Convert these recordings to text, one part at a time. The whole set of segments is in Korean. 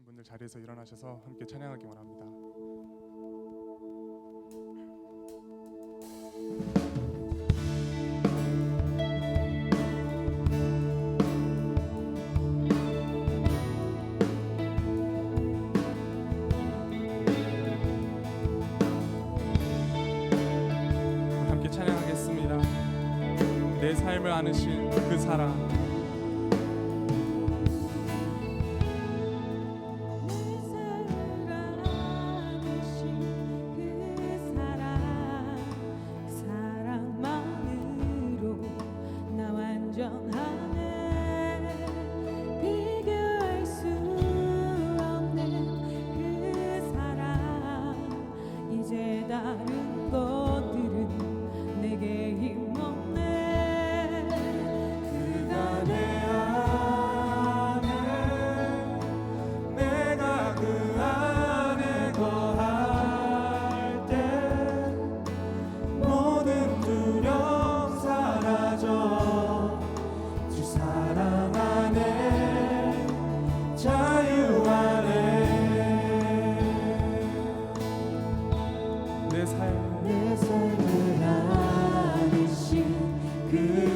계신 분들 자리에서 일어나셔서 함께 찬양하기 원합니다. 함께 찬양하겠습니다. 내 삶을 아는 신그 사랑 good.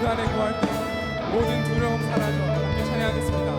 그 안에 구할 때 모든 두려움 사라져 함께 찬양하겠습니다.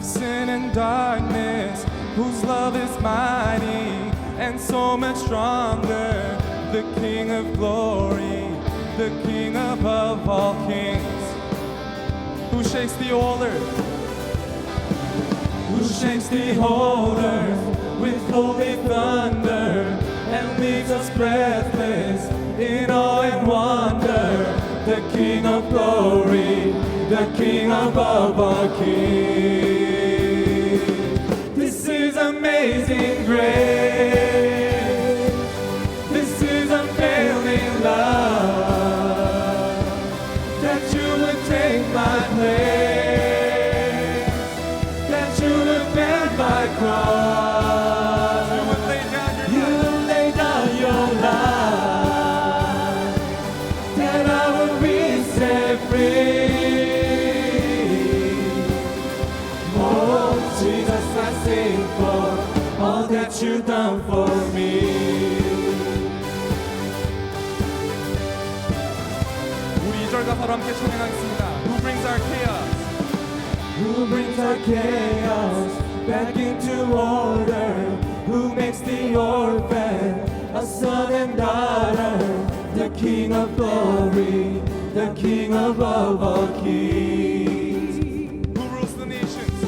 Of sin and darkness? Whose love is mighty and so much stronger? The King of glory, the King above all kings. Who shakes the whole earth? Who shakes the whole earth with holy thunder and leaves us breathless in awe and wonder? The King of glory, the King above all kings amazing grace. 함께 찬양하겠습니다. Who brings our chaos? Who brings our chaos back into order? Who makes the orphan a son and daughter? The King of glory, the King above all kings. Who rules the nations?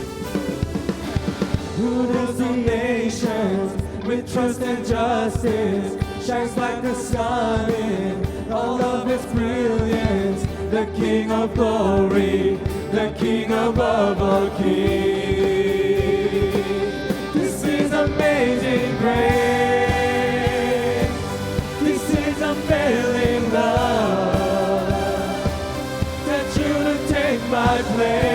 Who rules the nations with trust and justice? Shines like the sun in all of its brilliance. The King of glory, the King above all kings. This is amazing grace. This is unfailing love that you would take my place,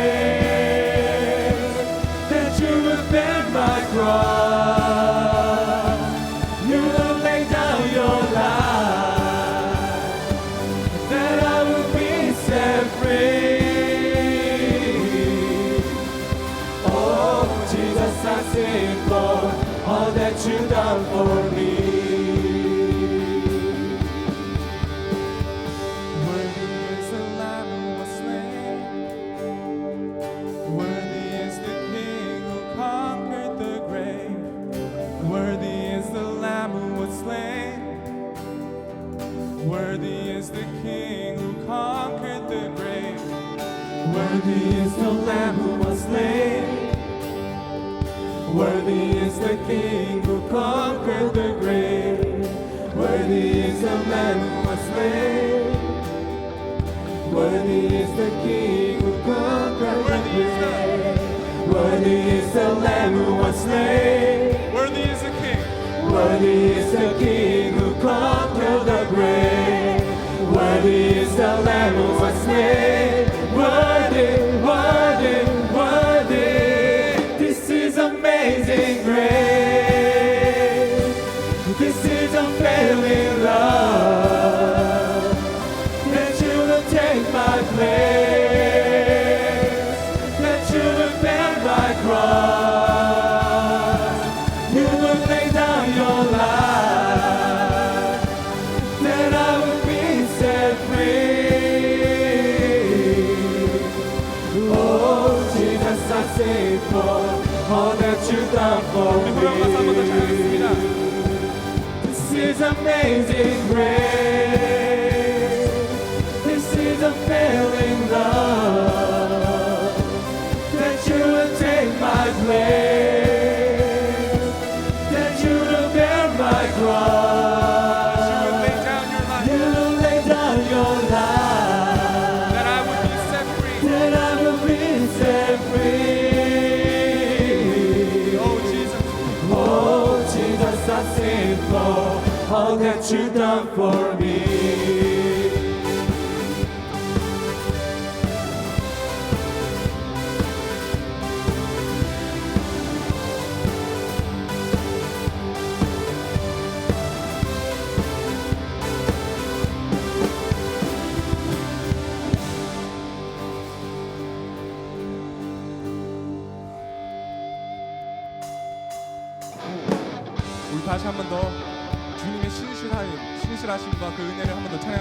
is the King who conquered the grave. Worthy is the Lamb who was slain. Worthy is the King who conquered the grave. Worthy is the Lamb who was slain. Worthy is the King. Worthy is the King who conquered the grave. Worthy is the Lamb who was slain. This is a failure. That you've done for me.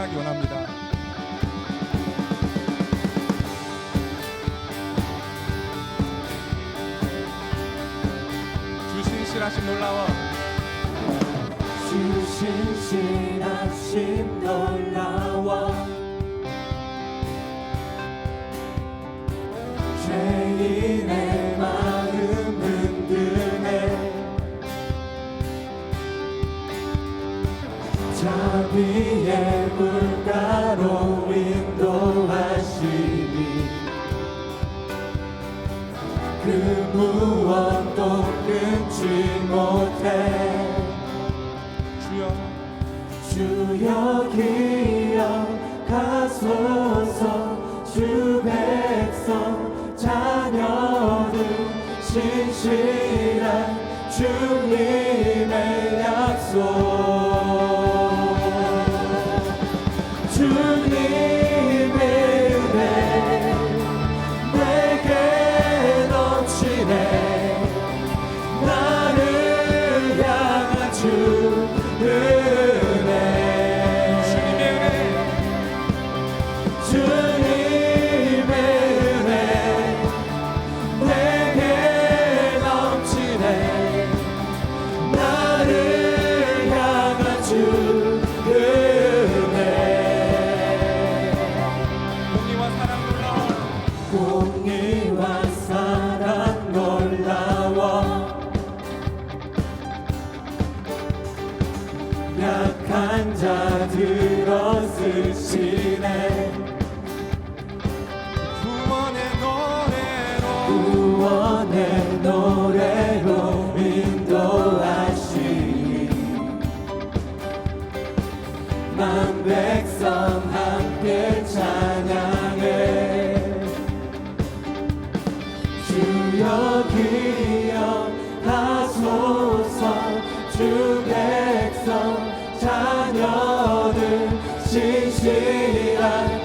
만나기 원합니다. 주신실하신 놀라워. 주신실하신 놀라워. 죄인의 마음 흔들 자비의 물가로 인도하시니 그 무엇도 끊지 못해. 주여 주여 기억하소서. 주 백성 자녀들 신실한 주님의 약속. 백성 자녀들 신실한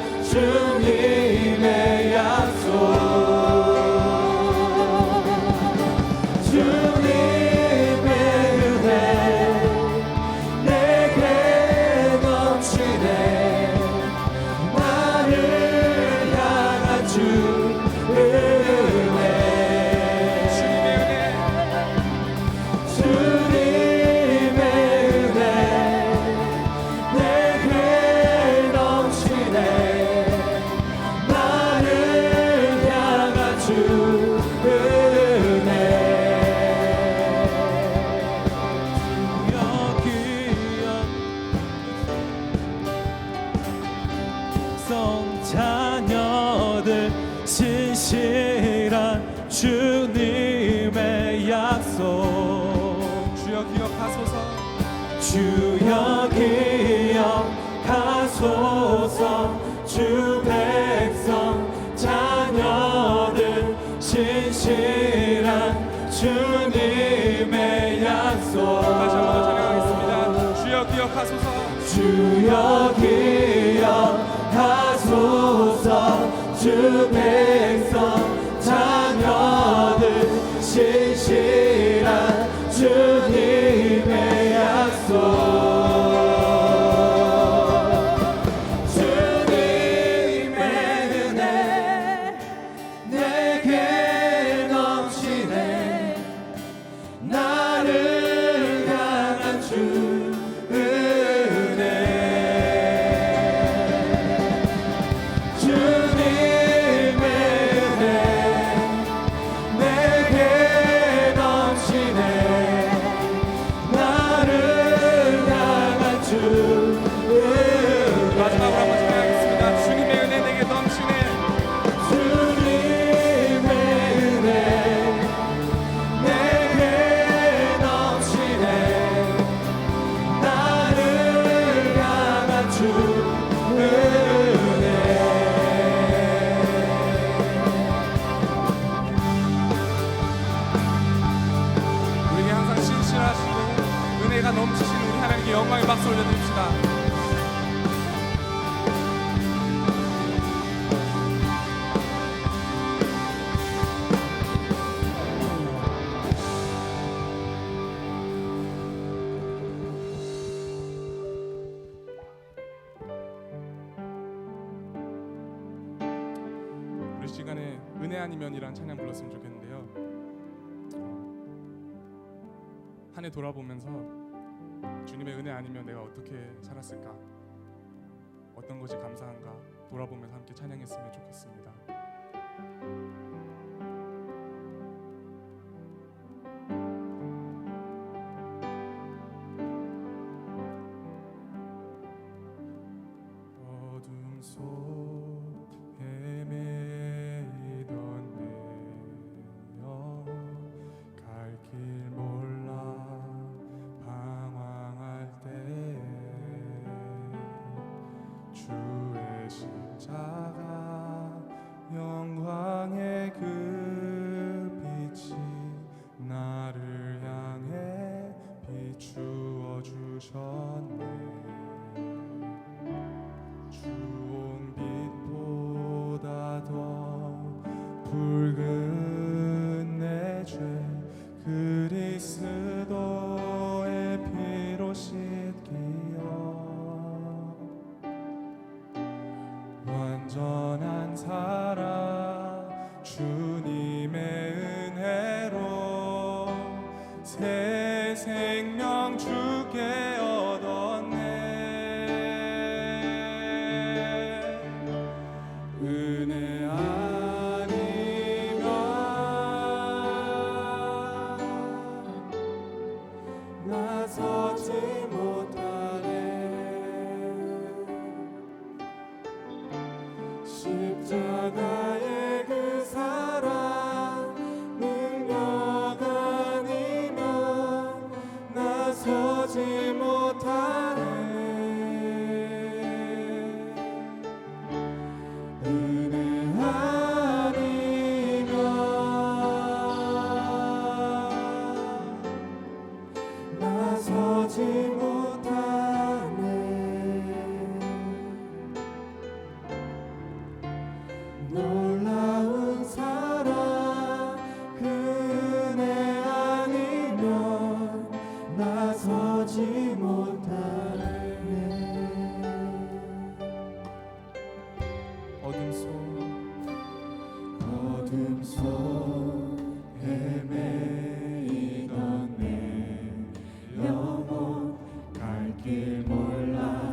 again. you. 시간에 은혜 아니면이란 찬양 불렀으면 좋겠는데요. 한 해 돌아보면서 주님의 은혜 아니면 내가 어떻게 살았을까? 어떤 것이 감사한가? 돌아보면서 함께 찬양했으면 좋겠습니다. 늘 몰라.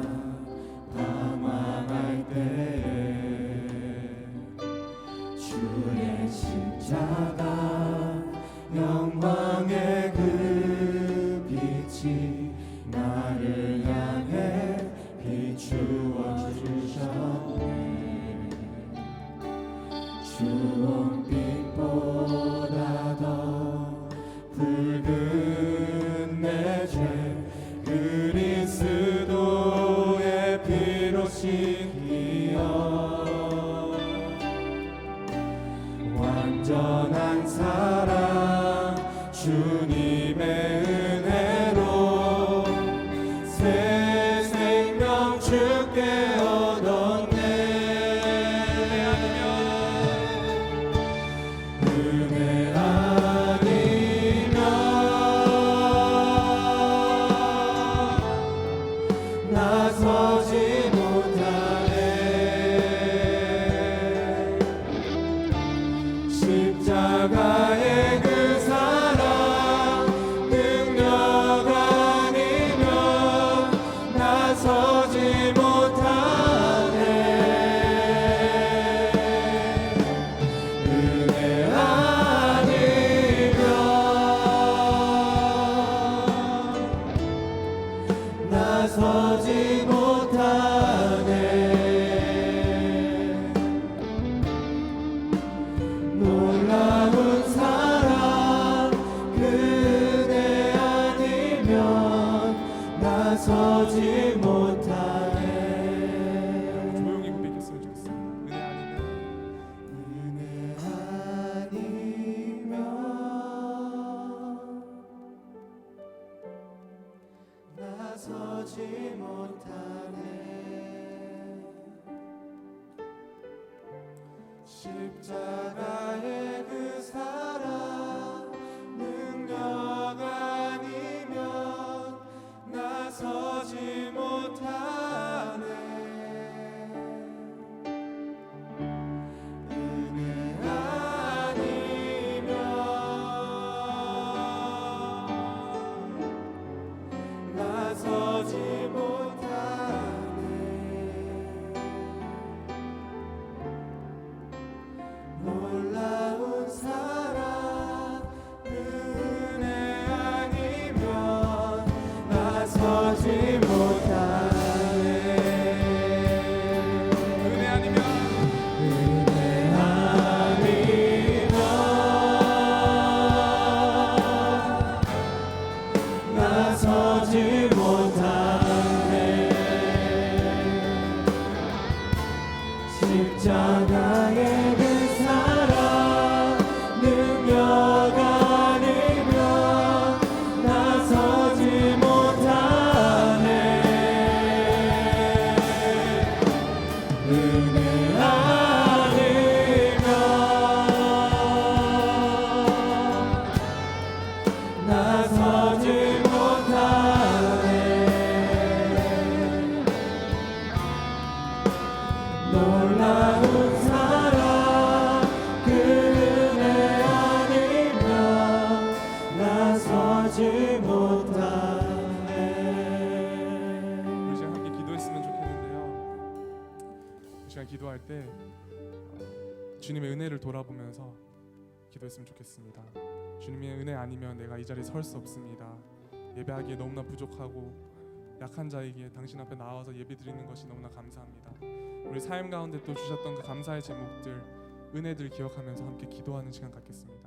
내 십자가의 그 사랑. 기도했으면 좋겠습니다. 주님의 은혜 아니면 내가 이 자리에 설 수 없습니다. 예배하기에 너무나 부족하고 약한 자에게 당신 앞에 나와서 예배 드리는 것이 너무나 감사합니다. 우리 삶 가운데 또 주셨던 그 감사의 제목들, 은혜들 기억하면서 함께 기도하는 시간 갖겠습니다.